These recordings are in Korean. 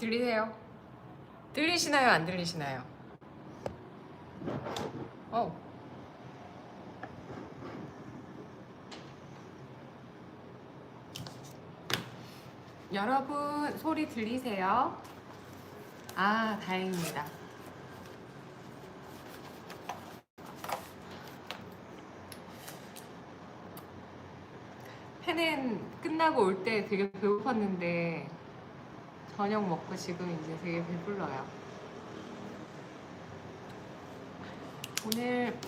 들리세요? 들리시나요? 안 들리시나요? 어. 여러분 소리 들리세요? 아 다행입니다. 팬은 끝나고 올 때 되게 배고팠는데 저녁 먹고 지금 이제 되게 배불러요. 오늘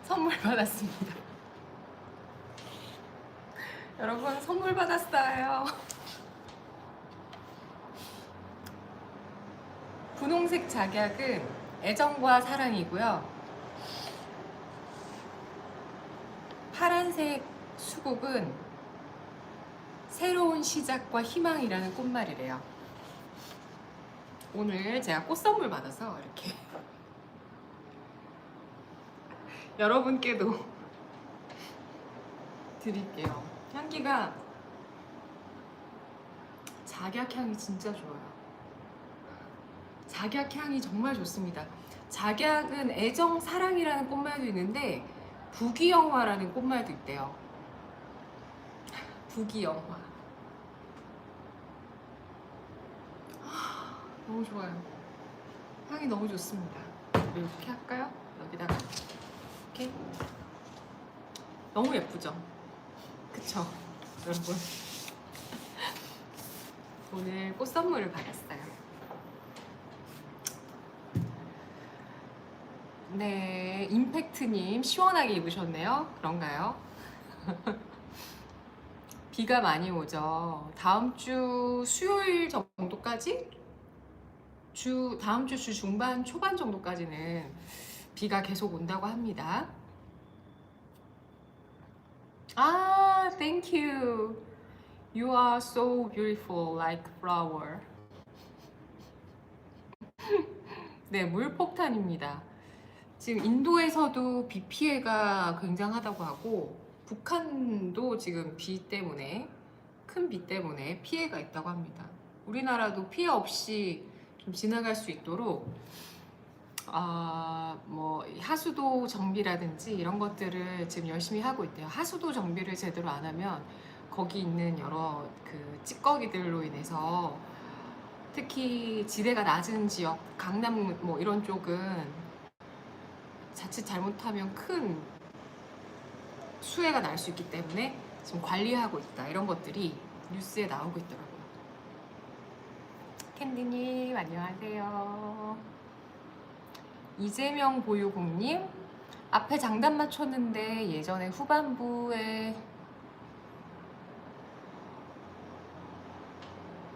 선물 받았습니다. 여러분 선물 받았어요. 분홍색 작약은 애정과 사랑이고요. 파란색 수국은 새로운 시작과 희망이라는 꽃말이래요. 오늘 제가 꽃 선물 받아서 이렇게 여러분께도 드릴게요. 향기가 작약 향이 진짜 좋아요. 작약 향이 정말 좋습니다. 작약은 애정, 사랑이라는 꽃말도 있는데 부귀영화라는 꽃말도 있대요. 부귀영화. 아, 너무 좋아요. 향이 너무 좋습니다. 이렇게 할까요? 여기다가 이렇게 너무 예쁘죠? 그쵸? 여러분 오늘 꽃 선물을 받았어요. 네, 임팩트님 시원하게 입으셨네요. 그런가요? 비가 많이 오죠. 다음 주 수요일 정도까지 주 다음 주 주 중반 초반 정도까지는 비가 계속 온다고 합니다. 아, thank you. You are so beautiful like flower. 네, 물폭탄입니다. 지금 인도에서도 비 피해가 굉장하다고 하고 북한도 지금 비 때문에 큰 비 때문에 피해가 있다고 합니다. 우리나라도 피해 없이 좀 지나갈 수 있도록 아, 뭐 하수도 정비라든지 이런 것들을 지금 열심히 하고 있대요. 하수도 정비를 제대로 안 하면 거기 있는 여러 그 찌꺼기들로 인해서 특히 지대가 낮은 지역, 강남 뭐 이런 쪽은 자칫 잘못하면 큰 수해가 날 수 있기 때문에 지금 관리하고 있다 이런 것들이 뉴스에 나오고 있더라고요. 캔디님 안녕하세요. 이재명 보유국님 앞에 장단 맞췄는데 예전에 후반부에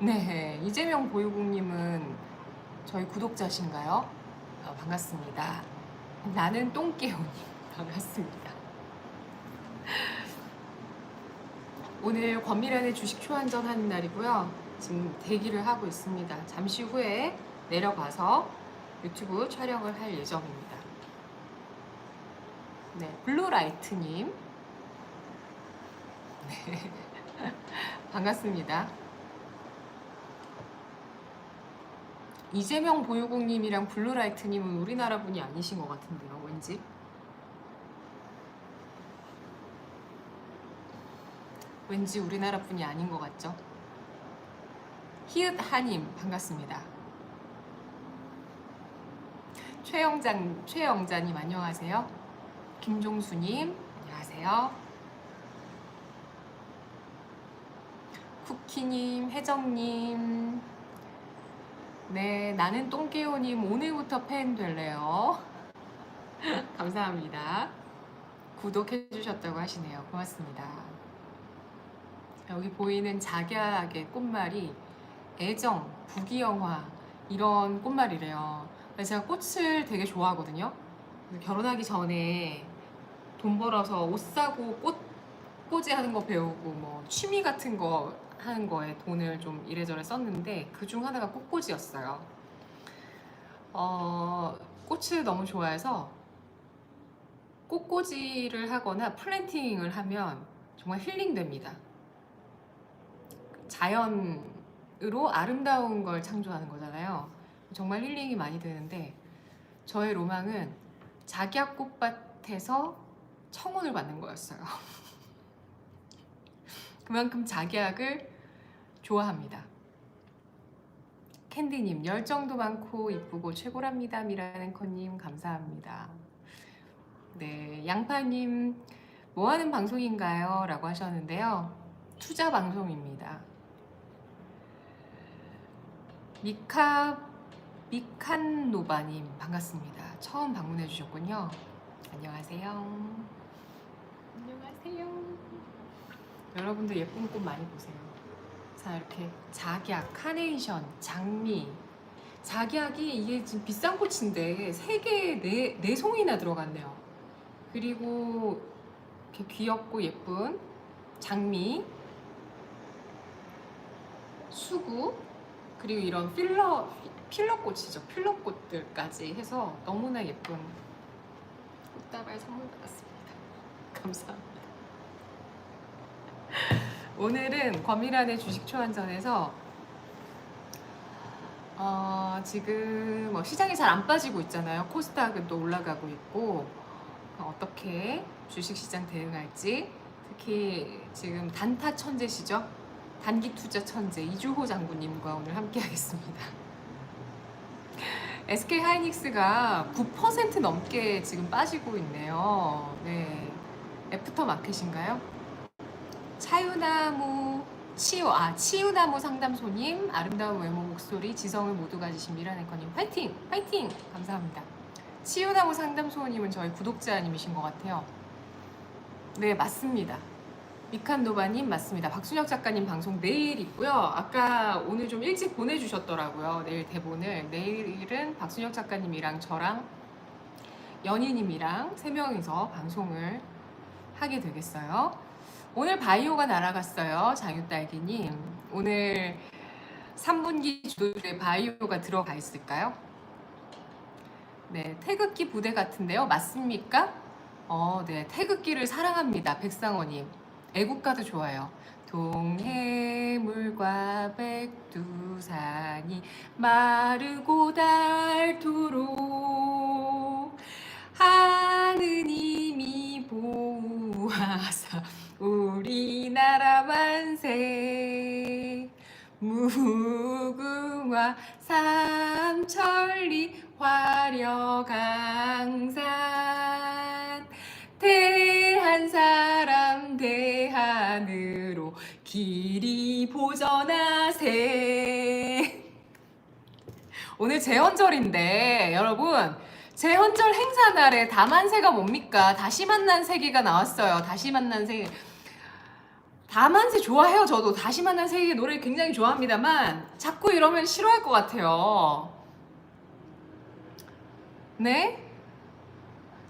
네 이재명 보유국님은 저희 구독자신가요? 어, 반갑습니다. 나는 똥개오님 반갑습니다. 오늘 권미란의 주식 초안전 하는 날이고요. 지금 대기를 하고 있습니다. 잠시 후에 내려가서 유튜브 촬영을 할 예정입니다. 네, 블루라이트님. 네, 반갑습니다. 이재명 보유국님이랑 블루라이트님은 우리나라 분이 아니신 것 같은데요, 왠지. 왠지 우리나라 분이 아닌 것 같죠? 히읗 하님 반갑습니다. 최영장 최영자님 안녕하세요. 김종수님 안녕하세요. 쿠키님 혜정님 네 나는 똥개오님 오늘부터 팬 될래요. 감사합니다. 구독해 주셨다고 하시네요. 고맙습니다. 여기 보이는 작약의 꽃말이 애정, 부귀영화 이런 꽃말이래요. 제가 꽃을 되게 좋아하거든요. 결혼하기 전에 돈 벌어서 옷 사고 꽃꽂이 하는 거 배우고 뭐 취미 같은 거 하는 거에 돈을 좀 이래저래 썼는데 그 중 하나가 꽃꽂이였어요. 어, 꽃을 너무 좋아해서 꽃꽂이를 하거나 플랜팅을 하면 정말 힐링됩니다. 자연으로 아름다운 걸 창조하는 거잖아요. 정말 힐링이 많이 되는데 저의 로망은 작약 꽃밭에서 청혼을 받는 거였어요. 그만큼 작약을 좋아합니다. 캔디님 열정도 많고 이쁘고 최고랍니다. 미라는커님 감사합니다. 네 양파님 뭐 하는 방송인가요? 라고 하셨는데요. 투자 방송입니다. 미카 미칸노바님 반갑습니다. 처음 방문해 주셨군요. 안녕하세요. 안녕하세요. 여러분들 예쁜 꽃 많이 보세요. 자 이렇게 작약, 카네이션, 장미. 작약이 이게 지금 비싼 꽃인데 세 개에 네, 네 송이나 들어갔네요. 그리고 이렇게 귀엽고 예쁜 장미, 수구, 그리고 이런 필러 필러 꽃이죠. 필러 꽃들까지 해서 너무나 예쁜 꽃다발 선물 받았습니다. 감사합니다. 오늘은 권미란의 주식 초안전에서 어, 지금 뭐 시장이 잘 안 빠지고 있잖아요. 코스닥은 또 올라가고 있고 어떻게 주식 시장 대응할지 특히 지금 단타 천재시죠? 단기 투자 천재 이주호 장군님과 오늘 함께 하겠습니다. SK 하이닉스가 9% 넘게 지금 빠지고 있네요. 네. 애프터 마켓인가요? 차유나무 치유 아 치유나무 상담소님 아름다운 외모 목소리 지성을 모두 가지신 미라네커님 파이팅 파이팅 감사합니다. 치유나무 상담소님은 저희 구독자님이신 것 같아요. 네 맞습니다. 미칸노바님 맞습니다. 박순혁 작가님 방송 내일 있고요. 아까 오늘 좀 일찍 보내주셨더라고요. 내일 대본을. 내일은 박순혁 작가님이랑 저랑 연희님이랑 세 명이서 방송을 하게 되겠어요. 오늘 바이오가 날아갔어요. 장유딸기님. 오늘 3분기 주도주에 바이오가 들어가 있을까요? 네, 태극기 부대 같은데요. 맞습니까? 어, 네. 태극기를 사랑합니다. 백상원님. 애국가도 좋아요. 동해물과 백두산이 마르고 닳도록 하느님이 보호하사 우리나라 만세 무궁화 삼천리 화려강산. 대한 사람 대한으로 길이 보전하세. 오늘 제헌절인데 여러분 제헌절 행사 날에 다만세가 뭡니까? 다시 만난 세계가 나왔어요. 다시 만난 세계. 다만세 좋아해요. 저도 다시 만난 세계 노래 굉장히 좋아합니다만 자꾸 이러면 싫어할 것 같아요. 네?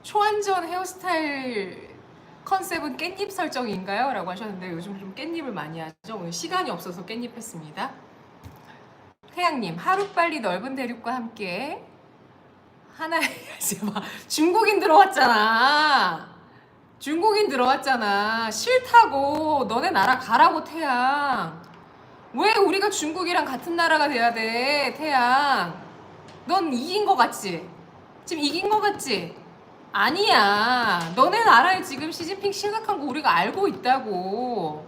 초안전 헤어스타일 컨셉은 깻잎 설정인가요? 라고 하셨는데 요즘 좀 깻잎을 많이 하죠. 오늘 시간이 없어서 깻잎 했습니다. 태양님, 하루빨리 넓은 대륙과 함께 하나의 제발 중국인 들어왔잖아. 중국인 들어왔잖아. 싫다고. 너네 나라 가라고 태양. 왜 우리가 중국이랑 같은 나라가 돼야 돼, 태양? 넌 이긴 거 같지? 지금 이긴 거 같지? 아니야. 너네 나라에 지금 시진핑 심각한 거 우리가 알고 있다고.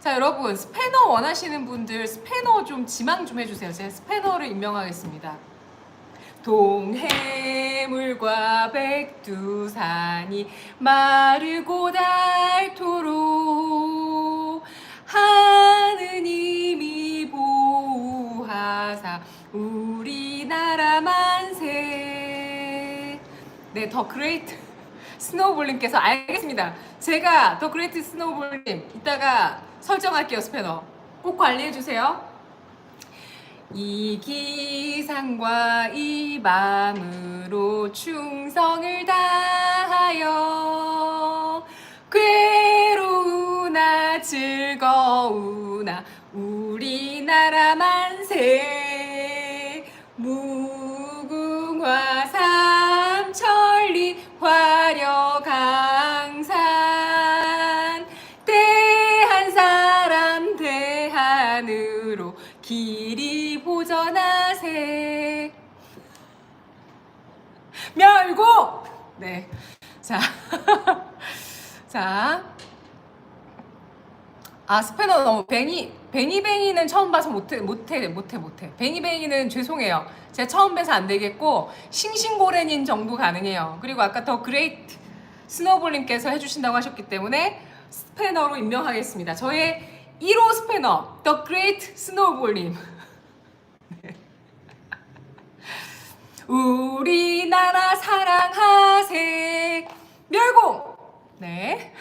자, 여러분, 스패너 원하시는 분들 스패너 좀 지망 좀 해주세요. 제가 스패너를 임명하겠습니다. 동해물과 백두산이 마르고 닳도록 하느님이 보호하사 우리나라 만세 네, 더 그레이트 스노우볼님께서 알겠습니다. 제가 더 그레이트 스노우볼님 이따가 설정할게요 스패너 꼭 관리해주세요. 이 기상과 이 마음으로 충성을 다하여 괴로우나 즐거우나 우리나라 만세 무궁화 삼천리 화려강산 대한 사람 대한으로 길이 보전하세 멸고 네. 자. 자. 아, 스패너 너무 베니 베니베니는 처음 봐서 못해 못해 못해 못해. 베니베니는 죄송해요. 제가 처음 뵈서 안 되겠고 싱싱고래닌 정도 가능해요. 그리고 아까 더 그레이트 스노볼님께서 해주신다고 하셨기 때문에 스패너로 임명하겠습니다. 저의 1호 스패너 더 그레이트 스노볼님. 우리나라 사랑하세 멸공 네.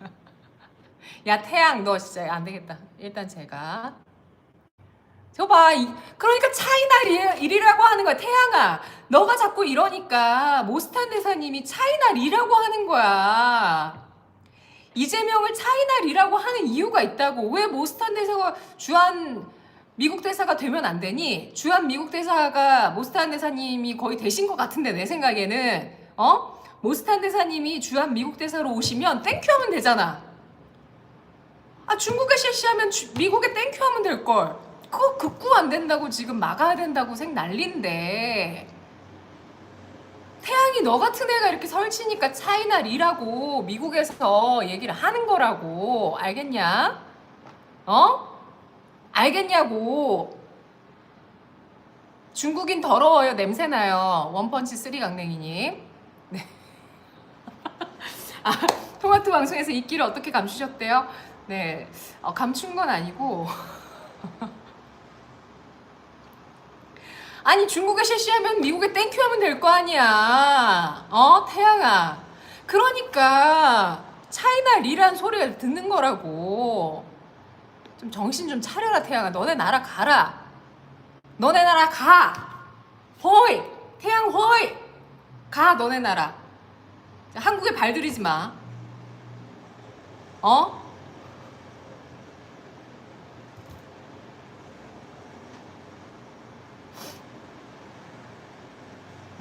야 태양 너 진짜 안 되겠다. 일단 제가 저 봐 그러니까 차이나 일이라고 하는 거야 태양아 너가 자꾸 이러니까 모스탄 대사님이 차이나 리라고 하는 거야 이재명을 차이나 리라고 하는 이유가 있다고. 왜 모스탄 대사가 주한 미국 대사가 되면 안 되니? 주한 미국 대사가 모스탄 대사님이 거의 되신 것 같은데 내 생각에는. 어? 모스탄 대사님이 주한 미국 대사로 오시면 땡큐 하면 되잖아. 아 중국에 실시하면 주- 미국에 땡큐 하면 될걸. 그거 극구 안 된다고 지금 막아야 된다고 생 난린데 태양이 너 같은 애가 이렇게 설치니까 차이나 리라고 미국에서 얘기를 하는 거라고 알겠냐? 어? 알겠냐고 중국인 더러워요 냄새나요 원펀치 쓰리 강냉이님 네. 아 토마토 방송에서 이끼를 어떻게 감추셨대요? 네 어, 감춘 건 아니고 아니 중국에 실시하면 미국에 땡큐 하면 될 거 아니야. 어 태양아. 그러니까 차이나 리란 소리를 듣는 거라고. 좀 정신 좀 차려라 태양아. 너네 나라 가라. 너네 나라 가. 호이. 태양 호이. 가 너네 나라. 자, 한국에 발들이지 마. 어?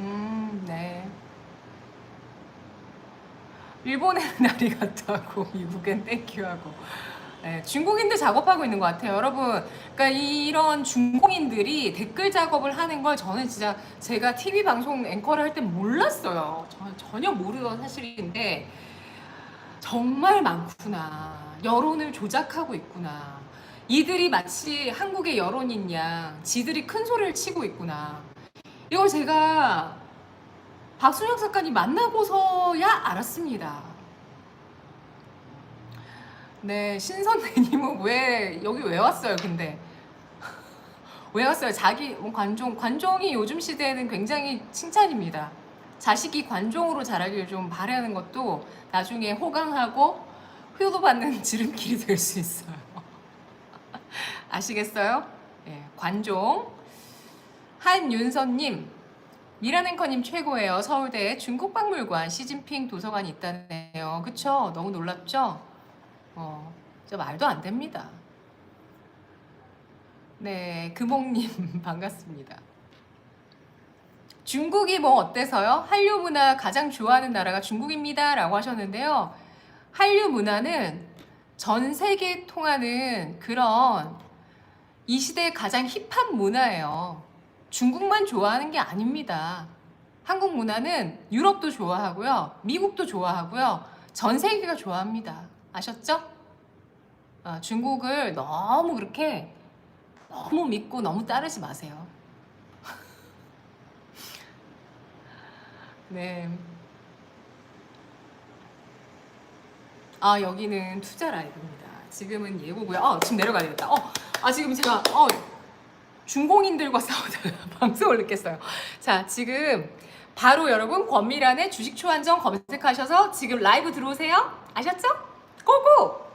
음, 네. 일본에는 날이 같다고 미국엔 땡큐하고. 네, 중국인들 작업하고 있는 것 같아요. 여러분 그러니까 이런 중공인들이 댓글 작업을 하는 걸 저는 진짜 제가 TV 방송 앵커를 할때 몰랐어요. 전혀 모르던 사실인데 정말 많구나. 여론을 조작하고 있구나. 이들이 마치 한국의 여론인 양 지들이 큰 소리를 치고 있구나 이걸 제가 박순혁 작가님 만나고서야 알았습니다. 네, 신선배님은 왜 여기 왜 왔어요? 근데 왜 왔어요? 자기 뭐 관종 관종이 요즘 시대에는 굉장히 칭찬입니다. 자식이 관종으로 자라길 좀 바라는 것도 나중에 호강하고 효도받는 지름길이 될 수 있어요. 아시겠어요? 예, 관종. 한윤선님, 미란 앵커님 최고예요. 서울대 중국박물관 시진핑 도서관이 있다네요. 그쵸? 너무 놀랍죠? 어, 저 말도 안 됩니다. 네, 금옥님 반갑습니다. 중국이 뭐 어때서요? 한류 문화 가장 좋아하는 나라가 중국입니다. 라고 하셨는데요. 한류 문화는 전 세계에 통하는 그런 이 시대의 가장 힙한 문화예요. 중국만 좋아하는 게 아닙니다. 한국 문화는 유럽도 좋아하고요. 미국도 좋아하고요. 전 세계가 좋아합니다. 아셨죠? 아, 중국을 너무 그렇게 너무 믿고 너무 따르지 마세요. 네. 아, 여기는 투자 라이브입니다. 지금은 예고고요. 어, 지금 내려가야 되겠다. 어, 아, 지금 제가, 어, 중공인들과 싸우다가 방송을 느꼈어요. 자, 지금 바로 여러분 권미란의 주식 초안정 검색하셔서 지금 라이브 들어오세요. 아셨죠? 고고!